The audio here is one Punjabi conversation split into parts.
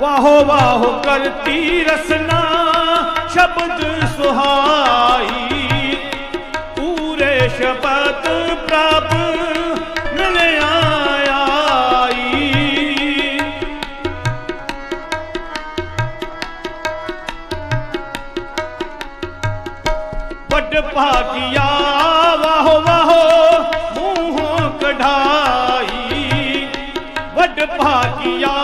ਵਾਹੋ ਵਾਹੋ ਕਰਤੀ ਰਸਨਾ ਸ਼ਬਦ ਸੁਹਾਈ। ਪੂਰੇ ਸ਼ਬਦ ਪ੍ਰਭ ਮਿਲਿਆ ਆਈ ਵੱਡ ਭਾਗਿਆ, ਵਾਹੋ ਵਾਹੋ ਮੂੰਹੋਂ ਕਢਾਈ। ਵੱਡ ਭਾਗਿਆ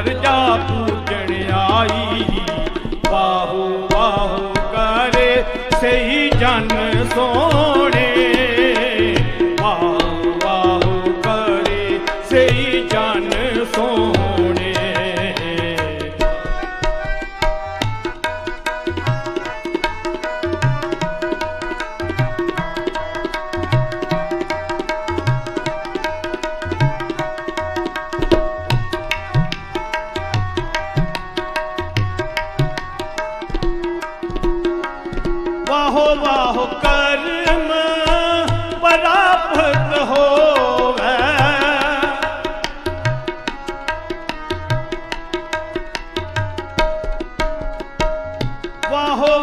ਪਰਜਾ ਪੂਜਣ ਆਈ। ਵਾਹੋ ਵਾਹੋ ਕਰੇ ਸਹੀ ਜਨ ਸੋਹਣੇ ਵਾਹੋ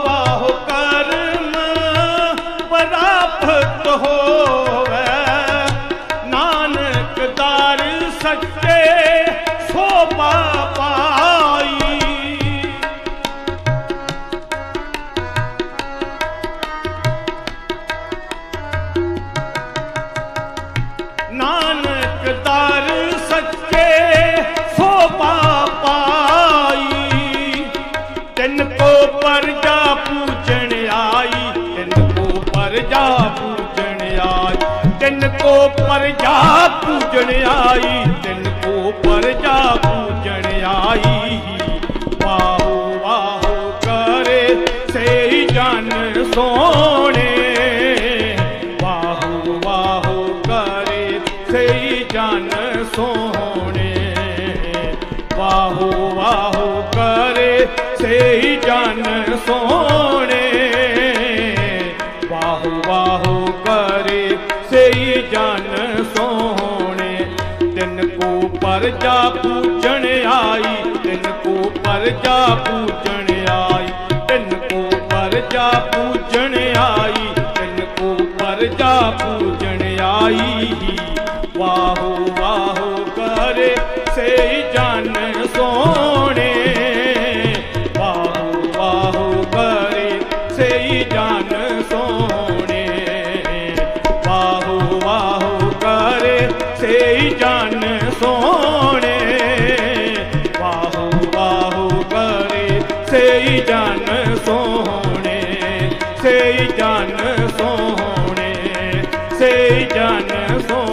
ਪਰਜਾ ਪੂਜਣ ਆਈ ਤਿੰਨ ਕੋ ਪਰਜਾ ਪੂਜਣ ਆਈ ਤਿੰਨ ਕੋ ਪਰਜਾ ਪੂਜਣ ਆਈ। ਵਾਹੋ ਵਾਹੋ ਕਰੇ ਸਹੀ ਜਨ ਸੋਹਣੇ, ਵਾਹੋ ਵਾਹੋ ਕਰੇ ਸਹੀ ਜਨ ਸੋਹਣੇ, ਵਾਹੋ ਵਾਹੋ ਕਰੇ ਸਹੀ ਜਨ ਸੋਹਣੇ। ਕੋ ਪਰਜਾ ਪੂਜਣ ਆਈ ਤਿੰਨ ਕੋ ਪਰਜਾ ਪੂਜਣ ਆਈ ਤਿੰਨ ਕੋ ਪਰਜਾ ਪੂਜਣ ਆਈ ਤਿੰਨ ਕੋ ਪਰਜਾ ਪੂਜਣ ਆਈ। ਵਾਹੋ ਵਾਹੋ ਕਰੇ ਸੇ ਜਨ ਸੋਹਣੇ, ਵਾਹੋ ਵਾਹੋ ਕਰੇ ਸੇ ਜਨ ਸੋਹਣੇ, ਵਾਹੋ ਵਾਹੋ ਕਰੇ ਸੇ ਜਨ ਸੇਈ ਜਨ ਸੋਹਣੇ ਸੇਈ ਜਨ ਸੋਹਣੇ ਸੇਈ ਜਨ ਸੋ